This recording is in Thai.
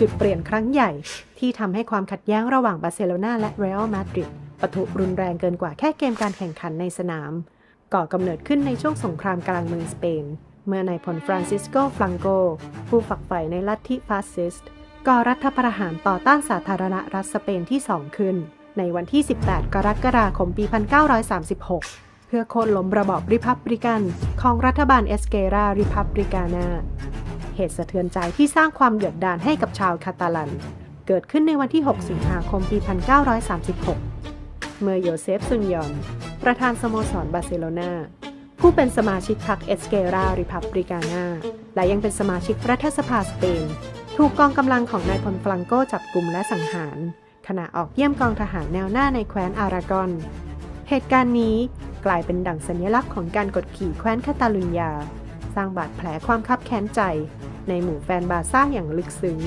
จุดเปลี่ยนครั้งใหญ่ ที่ทำให้ความขัดแย้งระหว่างบาร์เซโลนาและเรอัลมาดริดปะทุรุนแรงเกินกว่าแค่เกมการแข่งขันในสนาม ก่อกำเนิดขึ้นในช่วงสงครามกลางเมืองสเปน เมื่อนายพลฟรานซิสโกฟลังโก ผู้ฝักใฝ่ในลัทธิฟาสซิสต์ก่อรัฐประหารต่อต้านสาธารณรัฐสเปนที่2ขึ้น ในวันที่ 18 กรกฎาคมปี 1936 เพื่อโค่นล้มระบอบริพับริกัน ของรัฐบาลเอสเกราริพับริกานา เหตุสะเทือนใจที่สร้างความเดือดดาลให้กับชาวคาตาลัน เกิดขึ้นในวันที่ 6 สิงหาคมปี 1936 เมื่อโยเซฟซุนยอน ประธานสโมสรบาร์เซโลนาผู้เป็นสมาชิกพรรคเอสเกราริพับริกานาและยังเป็นสมาชิกรัฐสภาสเปน ถูกกองกำลังของนายพลฟลังโกจับกลุ่มและสังหาร ขณะออกเยี่ยมกองทหารแนวหน้าในแคว้นอารากอน เหตุการณ์นี้กลายเป็นดั่งสัญลักษณ์ของการกดขี่แคว้นคาตาลุญญา สร้างบาดแผลความคับแค้นใจ ในหมู่แฟนบาร์ซ่าอย่างลึกซึ้ง